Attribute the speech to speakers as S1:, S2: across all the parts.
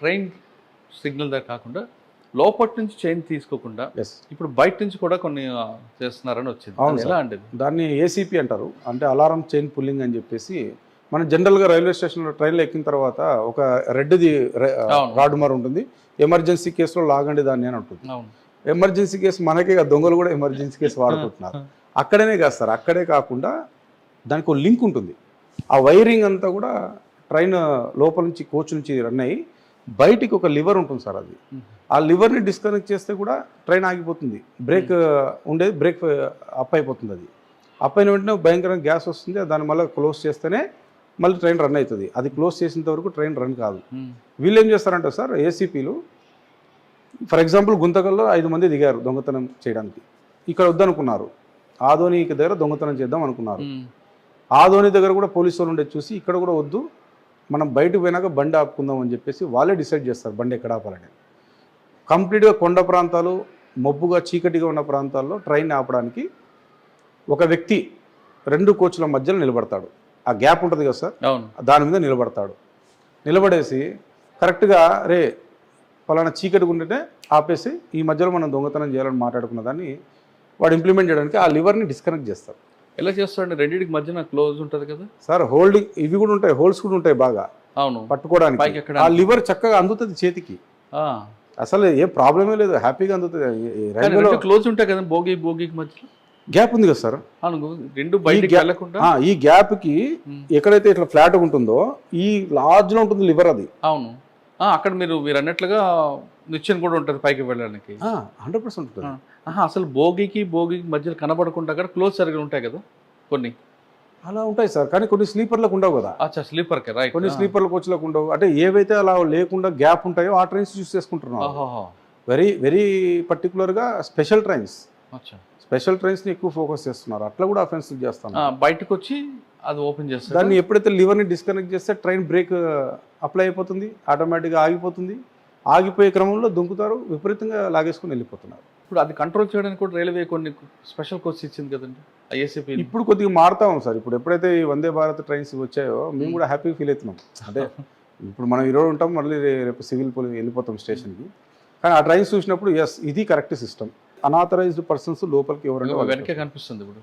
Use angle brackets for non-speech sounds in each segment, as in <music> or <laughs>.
S1: Train signal దగ్గర కాకుండా లోపటి నుంచి చైన్ తీసుకోకుండా ఇప్పుడు బయట నుంచి కూడా కొన్ని చేస్తున్నారని వచ్చింది. ఎలా అండి?
S2: దాన్ని ఏసీపీ అంటారు. అంటే అలారం చైన్ పుల్లింగ్ అని చెప్పేసి మనం జనరల్గా రైల్వే స్టేషన్లో ట్రైన్లో ఎక్కిన తర్వాత ఒక రెడ్ది. రాడ్ మార్ ఉంటుంది. ఎమర్జెన్సీ కేసులో లాగండి దాన్ని అని ఉంటుంది. ఎమర్జెన్సీ కేసు మనకే దొంగలు కూడా ఎమర్జెన్సీ కేసు వాడుకుంటున్నారు. <laughs> అక్కడనే కాదు సార్. అక్కడే కాకుండా దానికి ఒక లింక్ ఉంటుంది. ఆ వైరింగ్ అంతా కూడా ట్రైన్ లోపల నుంచి కోచ్ నుంచి రన్ అయ్యి బయటికి ఒక లివర్ ఉంటుంది సార్ అది. ఆ లివర్ని డిస్కనెక్ట్ చేస్తే కూడా ట్రైన్ ఆగిపోతుంది. బ్రేక్ ఉండేది బ్రేక్ అప్ అయిపోతుంది అది. అప్ అయిన వెంటనే భయంకరంగా గ్యాస్ వస్తుంది మళ్ళీ క్లోజ్ చేస్తేనే మళ్ళీ ట్రైన్ రన్ అవుతుంది. అది క్లోజ్ చేసేంత వరకు ట్రైన్ రన్ కాదు. వీళ్ళు ఏం చేస్తారంటే సార్ ఏసీపీలు ఫర్ ఎగ్జాంపుల్ గుంతకల్లో ఐదు మంది దిగారు దొంగతనం చేయడానికి. ఇక్కడ వద్దనుకున్నారు. ఆదోని దగ్గర దొంగతనం చేద్దాం అనుకున్నారు. ఆదోని దగ్గర కూడా పోలీసు వాళ్ళు ఉండే చూసి ఇక్కడ కూడా వద్దు మనం బయటకు పోయినాక బండి ఆపుకుందాం అని చెప్పేసి వాళ్ళే డిసైడ్ చేస్తారు బండి ఎక్కడ ఆపాలని. కంప్లీట్గా కొండ ప్రాంతాలు మబ్బుగా చీకటిగా ఉన్న ప్రాంతాల్లో ట్రైన్ ఆపడానికి ఒక వ్యక్తి రెండు కోచ్ల మధ్యలో నిలబడతాడు. ఆ గ్యాప్ ఉంటుంది కదా సార్? దాని మీద నిలబడతాడు. నిలబడేసి కరెక్ట్గా రే ఫలానా చీకటి ఉంటేనే ఆపేసి ఈ మధ్యలో మనం దొంగతనం చేయాలని మాట్లాడుకున్న దాన్ని వాడు ఇంప్లిమెంట్ చేయడానికి ఆ లివర్ని డిస్కనెక్ట్ చేస్తారు.
S1: ఎలా చేస్తాడండి? రెండింటికి మధ్యన క్లోజ్ ఉంటుంది కదా?
S2: సార్ హోల్డింగ్ ఇవి కూడా ఉంటాయి హోల్స్ కూడా ఉంటాయి బాగా.
S1: అవును.
S2: పట్టుకోవడానికి. ఆ లివర్ చక్కగా అందుతుంది చేతికి. అసలు ఏ ప్రాబ్లమే లేదు హ్యాపీగా అందుతుంది. రైల్వేలో
S1: క్లోజ్ ఉంటాయి కదా భోగి భోగికి మధ్యలో?
S2: గ్యాప్ ఉంది కదా సార్?
S1: అవును రెండు
S2: ఈ గ్యాప్కి
S1: ఉమ్.
S2: ఎక్కడైతే ఇట్లా ఫ్లాట్ ఉంటుందో ఈ లార్జ్లో ఉంటుంది లివర్ అది.
S1: అవును. అక్కడ మీరు మీరు అన్నట్లుగా నిచ్చెన కూడా ఉంటుంది పైకి వెళ్ళడానికి.
S2: హండ్రెడ్ పర్సెంట్ ఉంటుంది.
S1: అసలు భోగికి భోగికి మధ్యలో కనబడకుండా అక్కడ క్లోజ్ సరిగా ఉంటాయి కదా కొన్ని.
S2: అలా ఉంటాయి సార్ కానీ కొన్ని స్లీపర్లకు ఉండవు కదా.
S1: అచ్చా స్లీపర్కి రైట్.
S2: కొన్ని స్లీపర్ల కోచ్లకు ఉండవు. అంటే ఏవైతే అలా లేకుండా గ్యాప్ ఉంటాయో ఆ ట్రైన్స్ చూస్ చేసుకుంటున్నాం వెరీ వెరీ పర్టికులర్గా స్పెషల్ ట్రైన్స్. స్పెషల్ ట్రైన్స్ని ఎక్కువ ఫోకస్ చేస్తున్నారు. అట్లా కూడా అఫెన్స్ చేస్తాను
S1: బయటకు వచ్చి అది ఓపెన్ చేస్తారు.
S2: దాన్ని ఎప్పుడైతే లివర్ని డిస్కనెక్ట్ చేస్తే ట్రైన్ బ్రేక్ అప్లై అయిపోతుంది ఆటోమేటిక్గా ఆగిపోతుంది. ఆగిపోయే క్రమంలో దుంకుతారు విపరీతంగా లాగేసుకుని వెళ్ళిపోతున్నారు.
S1: ఇప్పుడు అది కంట్రోల్ చేయడానికి కూడా రైల్వే కొన్ని స్పెషల్ కోర్స్ ఇచ్చింది కదండి ఐఎస్ఏపీ
S2: ఇప్పుడు కొద్దిగా మారుతాం సార్. ఇప్పుడు ఎప్పుడైతే ఈ వందే భారత్ ట్రైన్స్ వచ్చాయో మేము కూడా హ్యాపీగా ఫీల్ అవుతున్నాం. అంటే ఇప్పుడు మనం ఈరోజు ఉంటాం మళ్ళీ రేపు సివిల్ పోలీస్ వెళ్ళిపోతాం స్టేషన్కి. కానీ ఆ ట్రైన్స్ చూసినప్పుడు ఎస్ ఇది కరెక్ట్ సిస్టమ్ అనాథరైజ్డ్ పర్సన్స్ లోపలికి వాళ్ళు
S1: వెనకే కనిపిస్తుంది ఇప్పుడు.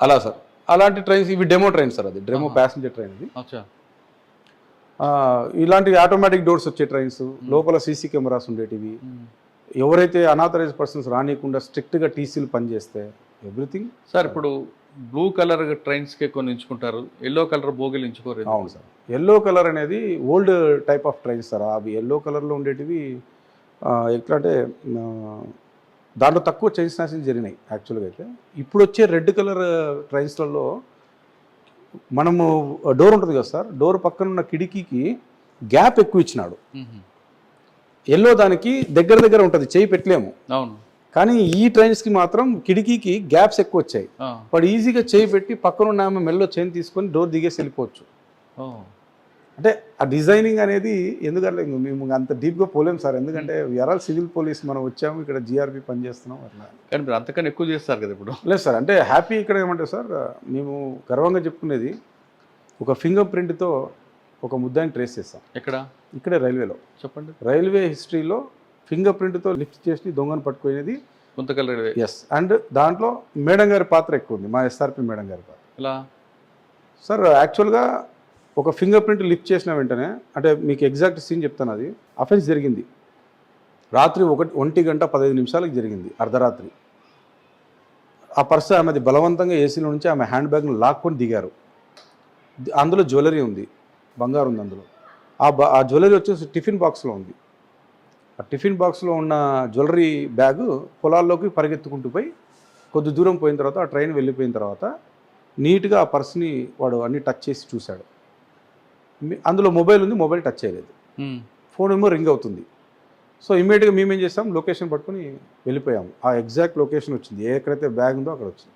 S2: అలా సార్. అలాంటి ట్రైన్స్ ఇవి డెమో ట్రైన్ సార్ అది. డెమో. ప్యాసింజర్ ట్రైన్ ఆ, ఇలాంటి ఆటోమేటిక్ డోర్స్ వచ్చే ట్రైన్స్ లోపల సీసీ కెమెరాస్ ఉండేటివి. ఎవరైతే అనాథరైజ్ పర్సన్స్ రానియకుండా స్ట్రిక్ట్గా టీసీలు పనిచేస్తే ఎవ్రీథింగ్
S1: సార్ ఇప్పుడు బ్లూ కలర్ ట్రైన్స్కి కొన్ని ఎంచుకుంటారు ఎల్లో కలర్ బోగిలు ఎంచుకోరు
S2: అవును సార్. ఎల్లో కలర్ అనేది old type of trains sir. అవి ఎల్లో కలర్లో ఉండేటివి ఎట్లా అంటే దాంట్లో తక్కువ చైన్ స్నాచింగ్ జరిగినాయి యాక్చువల్గా అయితే. ఇప్పుడు వచ్చే రెడ్ కలర్ ట్రైన్స్లలో మనము డోర్ ఉంటుంది కదా సార్ డోర్ పక్కన ఉన్న కిటికీకి గ్యాప్ ఎక్కువ ఇచ్చినాడు. ఎల్లో దానికి దగ్గర దగ్గర ఉంటుంది చేయి పెట్టలేము
S1: అవును
S2: కానీ ఈ ట్రైన్స్కి మాత్రం కిటికీకి గ్యాప్స్ ఎక్కువ వచ్చాయి. వాడు ఈజీగా చేయి పెట్టి పక్కన ఉన్న ఆమె మెల్లో చైన్ తీసుకొని డోర్ దిగేసి వెళ్ళిపోవచ్చు. అంటే ఆ డిజైనింగ్ అనేది ఎందుకంటే మేము అంత డీప్గా పోలేం సార్. ఎందుకంటే ఎరాల్ సివిల్ పోలీస్ మనం వచ్చాము ఇక్కడ జిఆర్పి పనిచేస్తున్నాం అట్లా.
S1: కానీ మీరు అంతకన్నా ఎక్కువ చేస్తారు కదా ఇప్పుడు.
S2: లేదు సార్ అంటే హ్యాపీ ఇక్కడ ఏమంటే సార్ మేము గర్వంగా చెప్పుకునేది ఒక ఫింగర్ ప్రింట్తో ఒక ముద్దాయిని ట్రేస్ చేస్తాం.
S1: ఎక్కడ?
S2: ఇక్కడే రైల్వేలో.
S1: చెప్పండి.
S2: రైల్వే హిస్టరీలో ఫింగర్ ప్రింట్తో లిఫ్ట్ చేసి దొంగను పట్టుకునేది
S1: గుంతకల్ రైల్వే.
S2: ఎస్ అండ్ దాంట్లో మేడం గారి పాత్ర ఎక్కువ ఉంది మా ఎస్ఆర్పి మేడం గారి పాత్ర.
S1: ఎలా?
S2: సార్ యాక్చువల్గా ఒక ఫింగర్ ప్రింట్ లిఫ్ట్ చేసిన వెంటనే అంటే మీకు ఎగ్జాక్ట్ సీన్ చెప్తాను అది అఫెన్స్ జరిగింది. రాత్రి ఒకటి ఒంటి గంట పదహైదు నిమిషాలకు జరిగింది అర్ధరాత్రి. ఆ పర్స్ ఆమెది బలవంతంగా ఏసీలో నుంచి ఆమె హ్యాండ్ బ్యాగ్ను లాక్కొని దిగారు. అందులో జ్యువెలరీ ఉంది బంగారు ఉంది అందులో. ఆ బా ఆ జ్యువెలరీ వచ్చేసి టిఫిన్ బాక్స్లో ఉంది. ఆ టిఫిన్ బాక్స్లో ఉన్న జ్యువెలరీ బ్యాగు పొలాల్లోకి పరిగెత్తుకుంటూ పోయి కొద్ది దూరం పోయిన తర్వాత ఆ ట్రైన్ వెళ్ళిపోయిన తర్వాత నీట్గా ఆ పర్స్ని వాడు అన్ని టచ్ చేసి చూశాడు. అందులో మొబైల్ ఉంది మొబైల్ టచ్ చేయలేదు. ఫోన్ ఏమో రింగ్ అవుతుంది. సో ఇమీడియట్గా మేము ఏం చేసాం లొకేషన్ పట్టుకొని వెళ్ళిపోయాము ఆ ఎగ్జాక్ట్ లొకేషన్ వచ్చింది. ఎక్కడైతే బ్యాగ్ ఉందో అక్కడ వచ్చింది.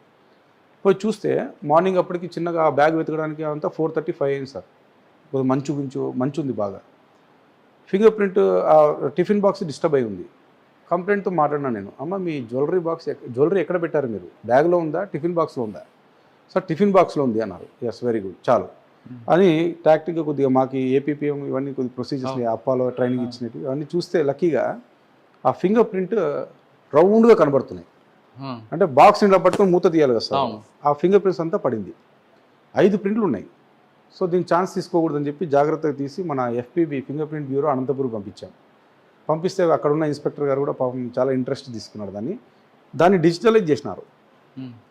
S2: పోయి చూస్తే మార్నింగ్ అప్పటికి చిన్నగా ఆ బ్యాగ్ వెతకడానికి అంతా ఫోర్ థర్టీ ఫైవ్ అయింది సార్. కొద్దిగా మంచు గుంచు మంచు ఉంది బాగా. ఫింగర్ ప్రింట్ ఆ టిఫిన్ బాక్స్ డిస్టర్బ్ అయి ఉంది. కంప్లైంట్తో మాట్లాడినా నేను అమ్మ మీ జ్యువెలరీ బాక్స్ జ్యువెలరీ ఎక్కడ పెట్టారు మీరు? బ్యాగ్లో ఉందా? టిఫిన్ బాక్స్లో ఉందా? సార్ టిఫిన్ బాక్స్లో ఉంది అన్నారు. ఎస్ వెరీ గుడ్ చాలు. అని టాక్టిక్గా కొద్దిగా మాకు ఏపీపీఎం ఇవన్నీ కొద్ది ప్రొసీజర్స్ అప్పాలో ట్రైనింగ్ ఇచ్చినట్టు అవన్నీ చూస్తే లక్కీగా ఆ ఫింగర్ ప్రింట్ రౌండ్గా కనబడుతున్నాయి. అంటే బాక్స్ ఇంట్లో పట్టుకొని మూత తీయాలి కదా. ఆ ఫింగర్ ప్రింట్స్ అంతా పడింది. ఐదు ప్రింట్లు ఉన్నాయి. సో దీనికి ఛాన్స్ తీసుకోకూడదని చెప్పి జాగ్రత్తగా తీసి మన FPB finger print bureau Anantapuram పంపించాం. పంపిస్తే అక్కడ ఉన్న ఇన్స్పెక్టర్ గారు కూడా పాపం చాలా ఇంట్రెస్ట్ తీసుకున్నారు దాన్ని. దాన్ని డిజిటలైజ్ చేసినారు.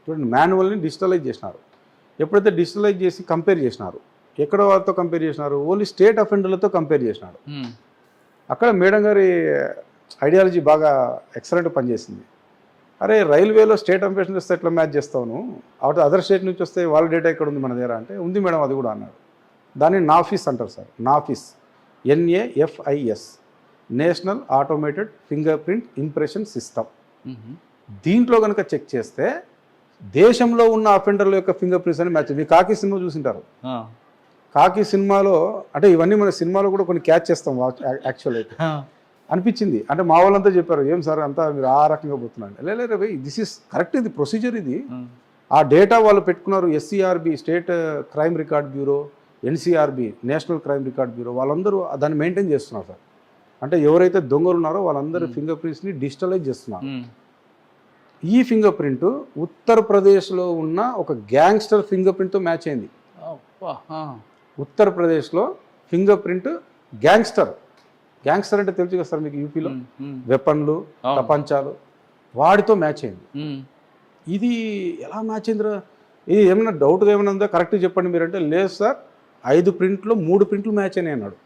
S2: చూడండి మాన్యువల్ని డిజిటలైజ్ చేసినారు. ఎప్పుడైతే డిజిటలైజ్ చేసి కంపేర్ చేసినారు ఎక్కడ వాళ్ళతో కంపేర్ చేసినారు ఓన్లీ స్టేట్ అఫెండర్లతో కంపేర్ చేసినాడు అక్కడ మేడం గారి ఐడియాలజీ బాగా ఎక్సలెంట్ పనిచేసింది. అరే రైల్వేలో స్టేట్ అంబేషన్ వస్తే ఎట్లా మ్యాచ్ చేస్తావును అవుట్ అదర్ స్టేట్ నుంచి వస్తే వాళ్ళ డేటా ఎక్కడ ఉంది మన దగ్గర అంటే ఉంది మేడం అది కూడా అన్నాడు. దాన్ని నాఫీస్ అంటారు sir NAFIS. NAFIS national automated finger print impression system. దీంట్లో కనుక చెక్ చేస్తే దేశంలో ఉన్న అఫెండర్ల యొక్క ఫింగర్ ప్రింట్స్ అని మ్యాచ్ మీ కాకి సినిమా చూసింటారు. కాకి సినిమాలో అంటే ఇవన్నీ మన సినిమాలో కూడా కొన్ని క్యాచ్ చేస్తాం యాక్చువల్ అయితే. అనిపించింది. అంటే మా వాళ్ళంతా చెప్పారు ఏం సార్ అంతా మీరు ఆ రకంగా పోతున్నాను లే లే భయ్ దిస్ ఇస్ కరెక్ట్ ఇది ప్రొసీజర్ ఇది. ఆ. డేటా వాళ్ళు పెట్టుకున్నారు SCRB state crime record bureau NCRB national crime record bureau వాళ్ళందరూ దాన్ని మెయింటైన్ చేస్తున్నారు సార్. అంటే ఎవరైతే దొంగలు ఉన్నారో వాళ్ళందరూ ఫింగర్ ప్రింట్స్ని డిజిటలైజ్ చేస్తున్నారు. ఈ ఫింగర్ ప్రింట్ ఉత్తరప్రదేశ్లో ఉన్న ఒక గ్యాంగ్స్టర్ ఫింగర్ ప్రింట్తో మ్యాచ్ అయింది. ఉత్తరప్రదేశ్లో ఫింగర్ ప్రింట్ గ్యాంగ్స్టర్. గ్యాంగ్స్టర్ అంటే తెలుసు కదా సార్ మీకు యూపీలో? వెపన్లు. ప్రపంచాలు వాడితో మ్యాచ్ అయింది. ఇది ఎలా మ్యాచ్ అయిందిరా? ఇది ఏమైనా డౌట్గా ఏమైనా ఉందా? కరెక్ట్ చెప్పండి మీరంటే లేదు సార్ ఐదు ప్రింట్లో మూడు ప్రింట్లు మ్యాచ్ అయినాయి అన్నాడు.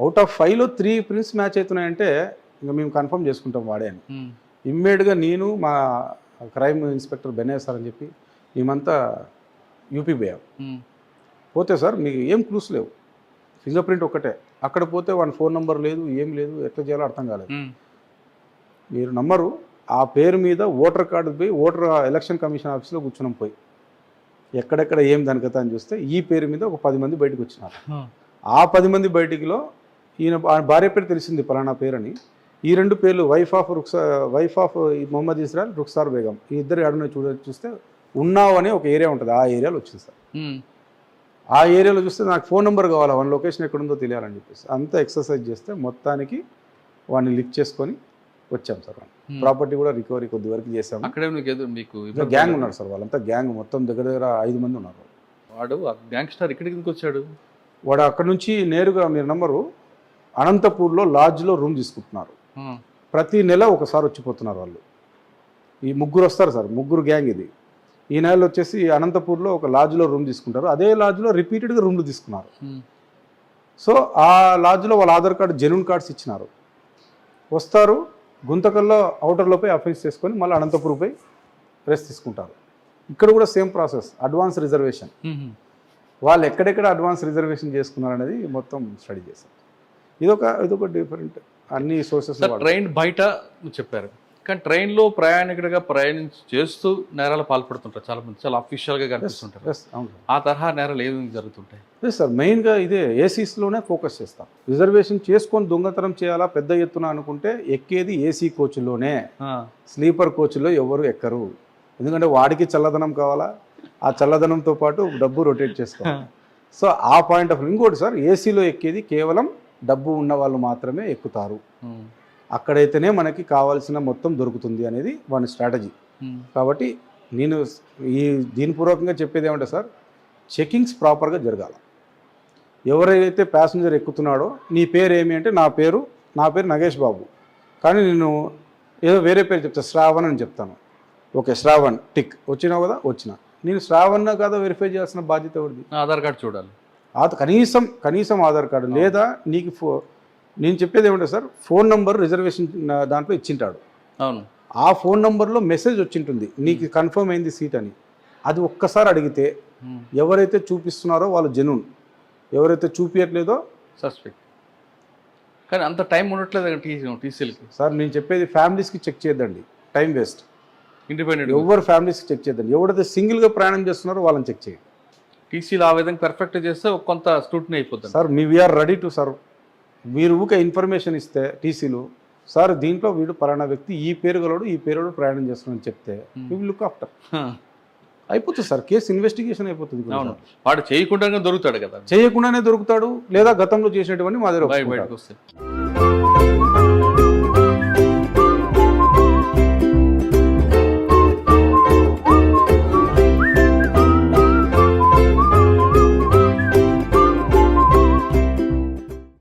S2: అవుట్ ఆఫ్ ఫైవ్లో త్రీ ప్రింట్స్ మ్యాచ్ అవుతున్నాయంటే ఇంకా మేము కన్ఫర్మ్ చేసుకుంటాం వాడే అని. ఇమ్మీడియట్గా నేను మా క్రైమ్ ఇన్స్పెక్టర్ బెనే సార్ అని చెప్పి మేమంతా యూపీ పోయాం. పోతే సార్ మీకు ఏం క్లూస్ లేవు. ఫింగర్ ప్రింట్ ఒక్కటే. అక్కడ పోతే వాని ఫోన్ నెంబర్ లేదు ఏం లేదు ఎట్లా చేయాలో అర్థం కాలేదు. మీరు నమ్మరు ఆ పేరు మీద ఓటర్ కార్డు పోయి ఓటర్ ఎలక్షన్ కమిషన్ ఆఫీస్లో కూర్చున్నాం పోయి. ఎక్కడెక్కడ ఏం దాని కథ అని చూస్తే ఈ పేరు మీద ఒక పది మంది బయటకు వచ్చినారు.
S1: ఆ,
S2: పది మంది బయటికిలో ఈయన భార్య పేరు తెలిసింది పలానా పేరని ఈ రెండు పేర్లు wife of Ruksa wife of Mohammed Israil Rukhsar Begum. ఈ ఇద్దరు ఎడన చూడ చూస్తే ఉన్నావు అనే ఒక ఏరియా ఉంటుంది. ఆ ఏరియాలో వచ్చింది సార్. ఆ ఏరియాలో చూస్తే నాకు ఫోన్ నెంబర్ కావాలి? వన్ లొకేషన్ ఎక్కడుందో తెలియాలని చెప్పేసి. అంతా ఎక్సర్సైజ్ చేస్తే మొత్తానికి వాడిని లిఫ్ట్ చేసుకొని వచ్చాం సార్. ప్రాపర్టీ కూడా రికవరీ కొద్ది వరకు చేసాము
S1: అక్కడే మీకు
S2: గ్యాంగ్ ఉన్నారు సార్ వాళ్ళంతా. గ్యాంగ్ మొత్తం దగ్గర దగ్గర ఐదు మంది ఉన్నారు
S1: వాడు గ్యాంగ్స్టర్ ఇక్కడికి వచ్చాడు?
S2: వాడు అక్కడ నుంచి నేరుగా మీరు నంబరు అనంతపూర్లో లాడ్జ్లో రూమ్ తీసుకుంటున్నారు. ప్రతి నెల ఒకసారి వచ్చిపోతున్నారు వాళ్ళు. ఈ ముగ్గురు వస్తారు సార్ ముగ్గురు గ్యాంగ్ ఇది. ఈ నెలలో వచ్చేసి అనంతపూర్లో ఒక లాడ్జ్లో రూమ్ తీసుకుంటారు. అదే లాడ్జ్లో రిపీటెడ్గా రూమ్లు తీసుకున్నారు. సో ఆ లాడ్జ్లో వాళ్ళ ఆధార్ కార్డు జెన్యున్ కార్డ్స్ ఇచ్చినారు. వస్తారు గుంతకల్లో అవుటర్లో పోయి అఫెన్స్ చేసుకొని మళ్ళీ అనంతపురం పోయి రెస్ట్ తీసుకుంటారు. ఇక్కడ కూడా సేమ్ ప్రాసెస్ అడ్వాన్స్ రిజర్వేషన్. వాళ్ళు ఎక్కడెక్కడ అడ్వాన్స్ రిజర్వేషన్ చేసుకున్నారు అనేది మొత్తం స్టడీ చేశారు. ఇదొక ఇదొక డిఫరెంట్ అన్ని సోర్సెస్
S1: సార్ ట్రైన్ బయట చెప్పారు. కానీ ట్రైన్లో ప్రయాణికుడిగా ప్రయాణించి చేస్తూ నేరాలు పాల్పడుతుంటారు చాలా మంది చాలా అఫీషియల్గా కనిపిస్తుంటారు
S2: అవును.
S1: ఆ తరహా నేరాలు ఏ విధంగా జరుగుతుంటాయి
S2: సార్ మెయిన్గా ఇదే ఏసీస్లోనే ఫోకస్ చేస్తాం. రిజర్వేషన్ చేసుకొని దొంగతనం చేయాలా పెద్ద ఎత్తున అనుకుంటే ఎక్కేది ఏసీ కోచ్లోనే స్లీపర్ కోచ్లో ఎవరు ఎక్కరు. ఎందుకంటే వాడికి చల్లదనం కావాలా ఆ చల్లదనంతో పాటు డబ్బు రొటేట్ చేసుకోవాలి. <laughs> సో ఆ పాయింట్ ఆఫ్ ఇంకోటి సార్ ఏసీలో ఎక్కేది కేవలం డబ్బు ఉన్న వాళ్ళు మాత్రమే ఎక్కుతారు. అక్కడైతేనే మనకి కావాల్సిన మొత్తం దొరుకుతుంది అనేది వాని స్ట్రాటజీ. కాబట్టి నేను ఈ దీనిపూర్వకంగా చెప్పేది ఏమంటే సార్ చెకింగ్స్ ప్రాపర్గా జరగాలి. ఎవరైతే ప్యాసింజర్ ఎక్కుతున్నాడో నీ పేరు ఏమి అంటే నా పేరు నా పేరు నగేష్ బాబు. కానీ నేను ఏదో వేరే పేరు చెప్తా శ్రావణ్ అని చెప్తాను. Okay Shravan tick. వచ్చినావు కదా వచ్చిన. నేను శ్రావణ్ కాదా వెరిఫై చేయాల్సిన బాధ్యత ఎవరిది?
S1: ఆధార్ కార్డు చూడాలి.
S2: కనీసం కనీసం ఆధార్ కార్డు లేదా నీకు ఫో నేను చెప్పేది ఏమంటే సార్ ఫోన్ నంబర్ రిజర్వేషన్ దాంట్లో ఇచ్చింటాడు.
S1: అవును.
S2: ఆ ఫోన్ నంబర్లో మెసేజ్ వచ్చింటుంది. నీకు కన్ఫర్మ్ అయింది సీట్ అని. అది ఒక్కసారి అడిగితే ఎవరైతే చూపిస్తున్నారో వాళ్ళు జెన్యున్. ఎవరైతే చూపించట్లేదో
S1: సస్పెక్ట్. కానీ అంత టైం ఉండట్లేదు టీ టీసీలకి
S2: సార్ నేను చెప్పేది ఫ్యామిలీస్కి చెక్ చేయొద్దండి. Time waste.
S1: ఇండిపెండెంట్.
S2: ఎవరు ఫ్యామిలీస్కి చెక్ చేయొద్దండి. ఎవరైతే సింగిల్గా ప్రయాణం చేస్తున్నారో వాళ్ళని చెక్ చేయండి.
S1: టీసీలు ఆ విధంగా పర్ఫెక్ట్ చేస్తే కొంత స్క్రూటినీ అయిపోతుంది.
S2: Sir me we are ready to serve మీరు ఊకే ఇన్ఫర్మేషన్ ఇస్తే టీసీలు సార్ దీంట్లో వీడు పలానా వ్యక్తి ఈ పేరు గలడు ఈ పేరు ప్రయాణం చేస్తున్నాడని చెప్తే
S1: Hmm.
S2: యూ లుక్ ఆఫ్టర్ అయిపోతుంది సార్ కేసు ఇన్వెస్టిగేషన్ అయిపోతుంది
S1: అవును. వాడు చేయకుండానే దొరుకుతాడు కదా.
S2: చేయకుండానే దొరుకుతాడు లేదా గతంలో చేసినటువంటి మా దగ్గర